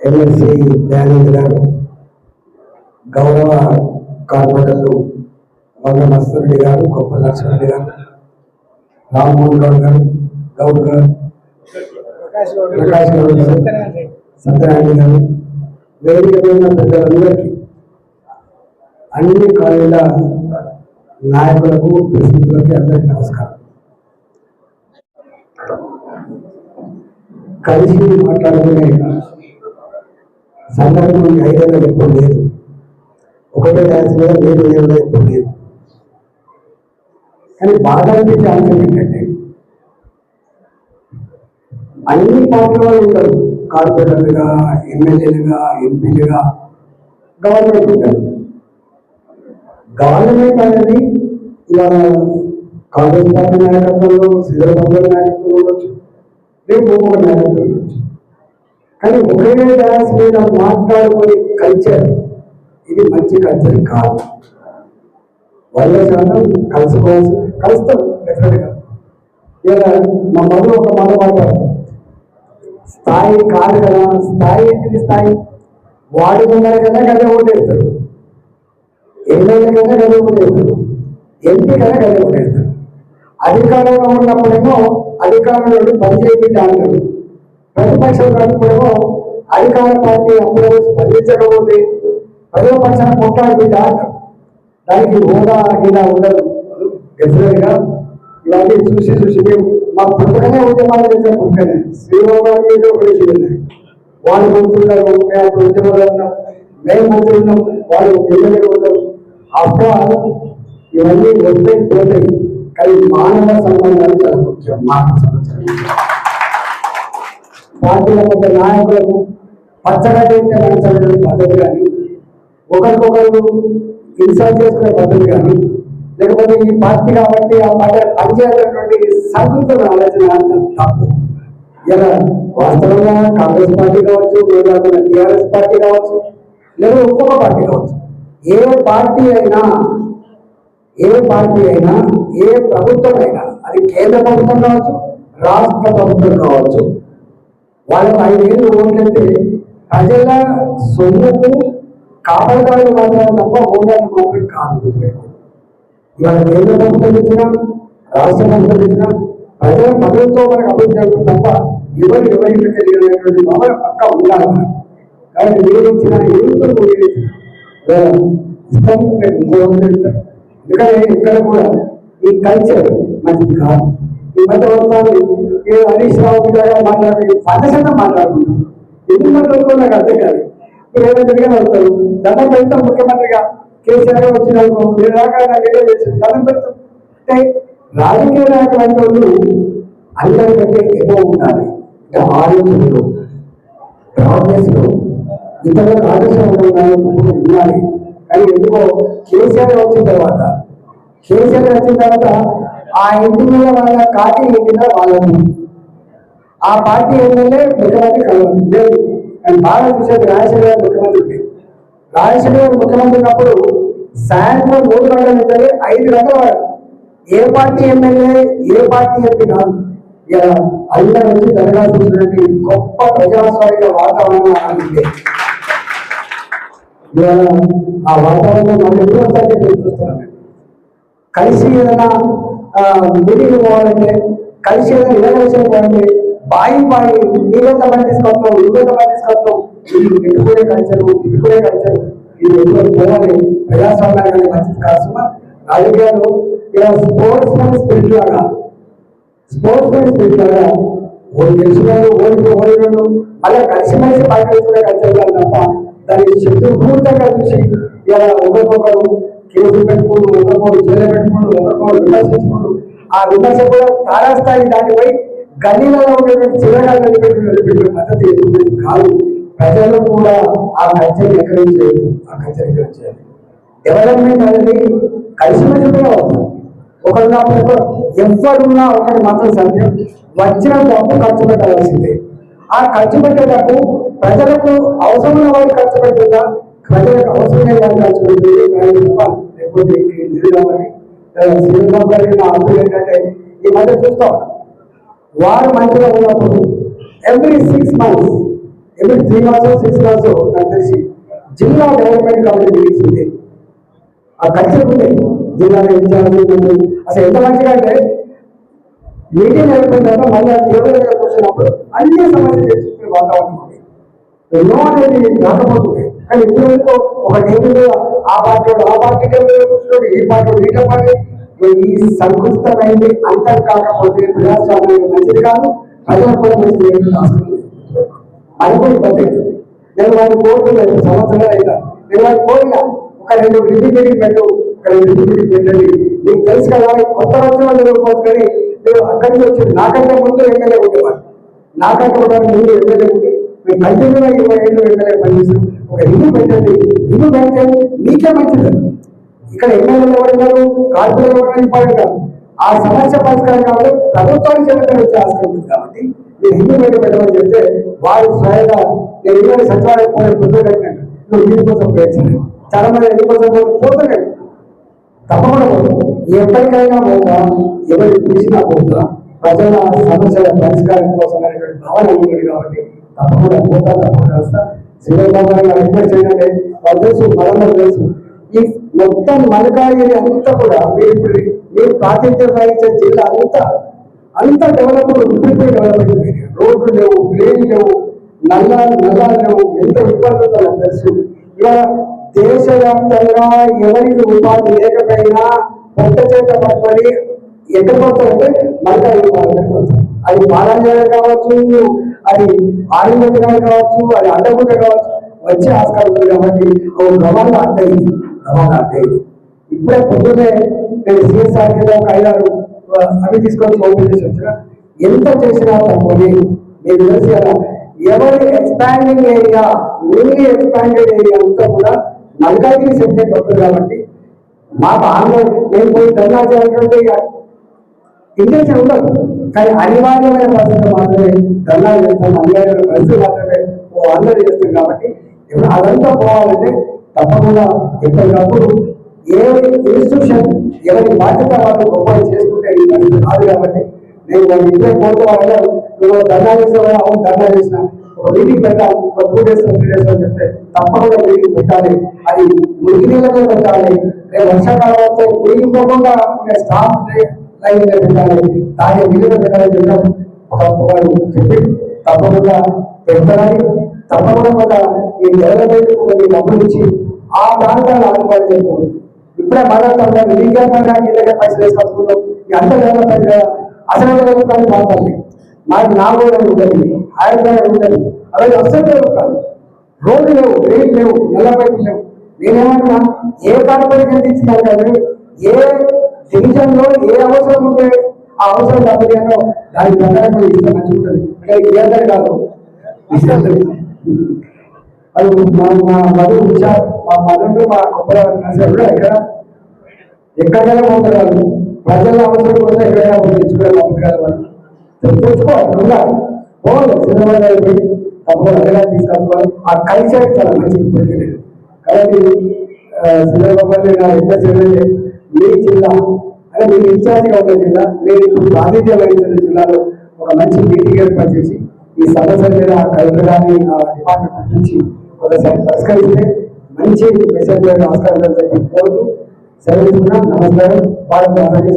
MLC Dayanand గారు గౌరవ కార్పొరేటర్లు వంద మస్తరెడ్డి గారు గొప్ప లక్ష్మణరెడ్డి గారు రామ్మోహన్ గౌడ్ గారు గౌడ్ గారు ప్రకాష్ గౌడ్ గారు సత్యనారాయణ గారు వేదిక మీద పెద్దలందరికీ అన్ని కాలేజీల నాయకులకు ప్రెసిడెంట్లకి అందరికీ నమస్కారం. కలిసి మాట్లాడుకునే సంఘటన ఈ ఐదేళ్ళ ఎప్పుడు లేదు. ఒకటే డాన్స్ మీద లేదు ఏళ్ళ ఎప్పుడు లేదు. కానీ బాధ అనిపించే అంశం ఏంటంటే అన్ని పార్టీల వాళ్ళు ఉంటారు. కార్పొరేటర్లుగా ఎమ్మెల్యేలుగా ఎంపీలుగా గవర్నమెంట్ ఉంటారు. గవర్నమెంట్ అనేది ఇలా కాంగ్రెస్ పార్టీ నాయకత్వంలో శ్రీధరబాబు గారి నాయకత్వంలో ఉండొచ్చు. రేపు ఇంకొక నాయకత్వం ఉండొచ్చు. కానీ ఒకే డాన్స్ మీద మాట్లాడుకునే కల్చర్ ఇది మంచి కల్చర్ కాదు. వంద శాతం కలుసుకోవాల్సి కలుస్తాం డెఫినెట్గా ఇలా మా మధు ఒక మాట మాట్లాడతాం స్థాయి కాదు కదా స్థాయి ఏంటిది స్థాయి? వాడుకున్నారు కదా గదే ఓటేస్తాడు ఎమ్మెల్యే కదా గదే ఓటేస్తాడు ఎంపీ కదా గదే ఓటేస్తాడు అధికారంలో ఉన్నప్పుడేమో అధికారంలో ఉండి అంటారు ప్రతిపక్షం ఉన్నప్పుడేమో అధికార పార్టీ అప్పుడు స్పందించకపోతే ప్రజల పక్షాన కొట్లాడి దానికి హోదా గిదా ఉండదు. డెఫినెట్గా. ఇవన్నీ చూసి చూసి మేము మా పుట్టకనే ఉద్యమాలు చేసే పుట్టకనే శ్రీరామ్ గారి మీద ఒకటి చేయండి వాళ్ళు మంత్రులు మేము అప్పుడు ఉద్యమాలు ఉన్నాం మేము మంత్రులు ఉన్నాం. వాళ్ళు ఎమ్మెల్యేలు ఉంటారు ఆఫ్టర్ ఇవన్నీ వస్తాయి పోతాయి కానీ మానవ సంబంధాలు చాలా ముఖ్యం. మానవ సంబంధాలు. పార్టీల కొంత నాయకులకు పచ్చగా చేస్తే నడిచే పద్ధతి కానీ ఒకరికొకరు ఇన్సల్ట్ చేసుకునే పద్ధతి కానీ లేకపోతే ఈ పార్టీ కాబట్టి ఆ పార్టీ పనిచేసేటువంటి సంతృప్త ఆలోచన తప్పు. ఇలా వాస్తవంగా కాంగ్రెస్ పార్టీ కావచ్చు లేదా టీఆర్ఎస్ పార్టీ కావచ్చు లేదా ఇంకొక పార్టీ కావచ్చు. ఏ పార్టీ అయినా ఏ పార్టీ అయినా ఏ ప్రభుత్వం అయినా అది కేంద్ర ప్రభుత్వం కావచ్చు రాష్ట్ర ప్రభుత్వం కావచ్చు వాళ్ళకు ఐదేళ్ళు ఓట్లయితే ప్రజల సొమ్ముకు కాపాడదానికి మాత్రమే తప్ప ఓటానికి మాత్రం కాదు ఇవాళ కేంద్ర ప్రభుత్వం ఇచ్చినా రాష్ట్ర ప్రభుత్వం ఇచ్చినా ప్రజల పదవితో మనకు అభివృద్ధి అవుతుంది తప్ప ఎవరు ఎవరికి తెలియనటువంటి భావన పక్క ఉండాలి మనకు. కాబట్టి మీరు ఇచ్చిన ఎందుకు మీరు ఇచ్చిన? ఇష్టం ఇంకో ఎందుకంటే ఇక్కడ కూడా ఈ కల్చర్ మంచిది కాదు. ఈ మధ్య వస్తాను ఏ హరీష్ రావు గారు మాట్లాడి పదశతం మాట్లాడుకుంటాం ఎందుకు మాట్లాడుకో నాకు అర్థం కాదు ఇప్పుడు ఏమైనా జరిగిన వస్తారు దండం పెడతాం ముఖ్యమంత్రిగా కేసీఆర్ వచ్చిన నేను దాకా నాకు ఏదో చేసాను దండం పెడతాం అంటే రాజకీయ నాయకులు అంటే వాళ్ళు అందరికంటే ఎక్కువ ఉండాలి అంటే ఆలోచనలు ప్రాబ్లెస్లు ఇతరులకు ఆదర్శం ఉండాలి కానీ ఎందుకో కేసీఆర్ వచ్చిన తర్వాత కేసీఆర్ వచ్చిన తర్వాత ఆ ఇంటి మీద వాళ్ళ కాకి ఇంటి మీద వాళ్ళని ఆ పార్టీ ఎమ్మెల్యే ముఖ్యమంత్రి కలవండి లేదు నేను బాగా చూసేది రాజశేఖర గారు ముఖ్యమంత్రి. రాజశేఖర గారు ముఖ్యమంత్రి ఉన్నప్పుడు సాయంత్రం మూడు గంటల నుంచి ఐదు గంటల ఏ పార్టీ ఎమ్మెల్యే ఏ పార్టీ ఎంపీ కాదు. ఇలా అందరి నుంచి జరగాల్సినటువంటి గొప్ప ప్రజాస్వామిక వాతావరణం ఆనందించే ఇవాళ ఆ వాతావరణం మనం ఎప్పుడు వస్తాయో చూస్తున్నాం కలిసి ఏదైనా మీటింగ్ పోవాలంటే కలిసి ఏదైనా కలిసి పోవాలంటే బాయి బాయి నీవేత మంది తీసుకొస్తాం నువ్వెంత మంది తీసుకొస్తాం ఎట్టుకునే పెట్టుకునే కల్చర్ తిట్టుకునే కల్చర్ ఇది ఎప్పుడు పోవాలి ప్రజాస్వామ్యానికి మంచిది కాదు రాజకీయాలు ఇలా స్పోర్ట్స్ మెన్ స్పిరిట్ లాగా స్పోర్ట్స్ మెన్ స్పిరిట్ లాగా ఓడి గెలిచినాడు ఓడి ఓడినాడు. అలా కలిసి కలిసి పార్టీ కల్చర్ కాదు తప్ప దాన్ని శత్రుభూతంగా చూసి ఇలా ఒకరికొకరు కేసు పెట్టుకోడు ఉండకూడదు జైలు పెట్టుకోడు ఉండకూడదు విమర్శించుకోడు ఆ విమర్శ కూడా తారాస్థాయి దాటిపై గల్లీలలో ఉండేటువంటి చిన్నగా పెట్టిన పద్ధతి ఎటువంటి కాదు. ప్రజలు కూడా ఆ కల్చర్ ఎంకరేజ్ చేయదు ఆ కల్చర్ ఎంకరేజ్ చేయాలి. డెవలప్మెంట్ అనేది కలిసిమెలిసిగా అవుతుంది ఒకరినప్పుడు ఎవరున్నా ఒకటి మాత్రం సత్యం. వచ్చిన డబ్బు ఖర్చు పెట్టాల్సిందే. ఆ ఖర్చు పెట్టే డబ్బు ప్రజలకు అవసరమైన వారికి ఖర్చు పెడుతుందా ప్రజలకు అవసరమైన వారికి ఖర్చు పెడుతుంది వేల రూపాయలు లేకపోతే ఇది కాబట్టి శ్రీరామ్ గారికి నా అర్థం ఏంటంటే ఈ మధ్య చూస్తాం వారు మంచిగా ఉన్నప్పుడు every six months every three months six months నాకు తెలిసి జిల్లా డెవలప్మెంట్ కమిటీ మీటింగ్స్ ఉంది ఆ కల్చర్ ఉంది జిల్లాలో ఇన్ఛార్జ్ అసలు ఎంత మంచిగా అంటే మీటింగ్ అయిపోయిన తర్వాత మళ్ళీ ఆ టేబుల్ దగ్గర కూర్చున్నప్పుడు అన్ని సమస్యలు చర్చించుకునే వాతావరణం ఉంది ఎన్నో అనేది రాకపోతుంది. కానీ ఇప్పుడు ఒక టేబుల్ మీద ఆ పార్టీ ఆ పార్టీ కూర్చున్నాడు ఈ పార్టీ వీట పార్టీ ఈ సంకుచితమైంది అంతం కాకపోతే ప్రజాస్వామ్యం మంచిది కాదు ప్రజలకు కూడా మంచిది ఏమీ అది కూడా ఇబ్బంది నేను వాడిని కోరుకోలేదు సంవత్సరాలు అయినా నేను వాడిని కోరిన ఒక రెండు రివ్యూ పెట్టు ఒక రెండు రివ్యూ పెట్టండి. మీకు తెలుసు కదా కొత్త వచ్చిన తెలియకపోవచ్చు కానీ నేను అక్కడి నుంచి వచ్చి నాకంటే ముందు ఎమ్మెల్యే ఉండేవాడు. నాకంటే కూడా ముందు ఎమ్మెల్యే ఉండేది. ఉండి మీరు కంటిన్యూగా ఇరవై ఏళ్ళు ఎమ్మెల్యే పనిచేసి ఒక రివ్యూ పెట్టండి రివ్యూ పెడితే మీకే మంచిది. ఇక్కడ ఎమ్మెల్యేలు ఎవరున్నారు కార్పొరేట్ ఎవరు ఇంపార్టెంట్ కాదు ఆ సమస్య పరిష్కారం కాబట్టి ప్రభుత్వానికి చెప్తే వచ్చే ఆస్కారం ఉంది కాబట్టి మీరు హిందూ బయట పెట్టమని చెప్తే వారు స్వయంగా నేను ఇల్లు సచివాలయం పోయే గుర్తు కట్టినట్టు నువ్వు దీనికోసం కోసం ప్రయత్నం చాలా మంది ఎందుకోసం పోతున్నాడు తప్పకుండా ఎప్పటికైనా పోతా. ఎవరికి పిలిచినా పోతా. ప్రజల సమస్యల పరిష్కారం కోసం అనేటువంటి భావన ఉంటుంది కాబట్టి తప్పకుండా పోతా తప్పకుండా వస్తా. శ్రీరామ్ గారు రిక్వెస్ట్ ఏంటంటే వాళ్ళు తెలుసు మనందరూ తెలుసు. ఈ మొత్తం మలకాయి అంతా కూడా మీరు ఇప్పుడు మీరు ప్రాతినిధ్యం వహించే జిల్లా అంతా అంతా డెవలప్మెంట్ ఇప్పుడు డెవలప్మెంట్ రోడ్లు లేవు ప్లేన్ లేవు నల్ల నల్లాలు లేవు ఎంత ఇబ్బంది ఉందో నాకు తెలుసు. ఇవాళ దేశవ్యాప్తంగా ఎవరికి ఉపాధి లేకపోయినా పొట్ట చేత పట్టుకొని ఎక్కడ పోతారంటే మలకాయి అది పాలంజాలు కావచ్చు అది ఆయుర్వేదం కావచ్చు అది అడ్డగుట్ట కావచ్చు వచ్చే ఆస్కారం ఉంది కాబట్టి ఓ గవాల అడ్డయింది గవాల అడ్డయింది ఇప్పుడే పొద్దునే నేను సిఎస్ఆర్ కింద ఒక ఐదారు అవి తీసుకొని ఓపెన్ చేసి వచ్చిన ఎంత చేసినా తక్కువని మీకు తెలిసి అలా ఎవరి expanding area only expanded area అంతా కూడా నల్కాగిరి సెగ్మెంట్ వస్తుంది కాబట్టి మాకు ఆంధ్ర మేము పోయి ధర్నా చేయాలంటే ఇంటెన్షన్ ఉండదు కానీ అనివార్యమైన పరిస్థితులు మాత్రమే దళాలు చేస్తాం అనివార్యమైన పరిస్థితులు మాత్రమే ఓ అందరూ చేస్తాం కాబట్టి ఇప్పుడు అదంతా పోవాలంటే తప్పకుండా ఎప్పటికప్పుడు ఏ ఇన్స్టిట్యూషన్ ఎవరి బాధ్యత వాళ్ళు గొప్ప చేసుకుంటే ఈ పరిస్థితి కాదు కాబట్టి నేను వాళ్ళు ఇంట్లో కోరుతూ వాళ్ళు నువ్వు ధర్నా చేసేవా అవును ధర్నా చేసిన ఒక మీటింగ్ పెట్టాలి. ఒక టూ డేస్ త్రీ డేస్ అని చెప్తే తప్పకుండా మీటింగ్ పెట్టాలి. అది మురికి నీళ్ళ మీద పెట్టాలి. రేపు వర్షాకాలం వస్తే మునిగిపోకుండా ఉండే స్టాఫ్ లైన్ మీద పెట్టాలి తాగే నీళ్ళు పెట్టాలని చెప్పడం వారు చెప్పి తప్పకుండా పెడతారని తప్పకుండా కొంత ఈ డెవలప్మెంట్ కొన్ని డబ్బులు ఇచ్చి ఆ ప్రాంతాలను ఆదుకోవాలని చెప్పి ఇప్పుడే మాట్లాడుతాం లీగల్ పరంగా కింద పైసలు వేసుకొచ్చుకుంటాం ఎంత అంత డెవలప్మెంట్ అసలు డెవలప్ కానీ మాకు నాకు నాగోడ ఉంటుంది హైదరాబాద్ ఉంటుంది అవి అసలు డెవలప్ కాదు రోడ్లు లేవు రేట్ లేవు నెల పైపులు లేవు నేనేమంటున్నా ఏ కార్పొరేట్ ఎంత కానీ ఏ డివిజన్లో ఏ అవసరం ఉంటే ఆ అవసరం డబ్బులేనో దాని ప్రకారం ఇస్తే మంచిగా ఉంటుంది. అంటే ఏ కాదు. ఇస్తే అది. మా మా మధు మా మధుడు మా కొబ్బరి కూడా ఎక్కడ ఎక్కడికైనా పోతారు వాళ్ళు. ప్రజల అవసరం కోసం ఎక్కడైనా తెచ్చుకోవాలి తెచ్చుకునే వాళ్ళు. తెచ్చుకోవాలి ఉండాలి పోవాలి సినిమా పోయి తప్పకుండా అదేలా తీసుకొచ్చుకోవాలి. ఆ కల్చర్ చాలా మంచిది కాబట్టి సినిమా కాబట్టి నా ఎంత ఏంటంటే మీ జిల్లా అంటే మీరు ఇన్ఛార్జిగా ఉన్న జిల్లా నేను ఇప్పుడు ప్రాతినిధ్యం వహించిన జిల్లాలో ఒక మంచి మీటింగ్ ఏర్పాటు చేసి ఈ సమస్యల మీద ఆ కలెక్టర్ గారిని ఆ డిపార్ట్మెంట్ నుంచి ఒకసారి పరిష్కరిస్తే మంచి మెసేజ్ ఆస్కారం అని చెప్పి కోరుతూ సెలవు నమస్కారం. భారత మాతాకి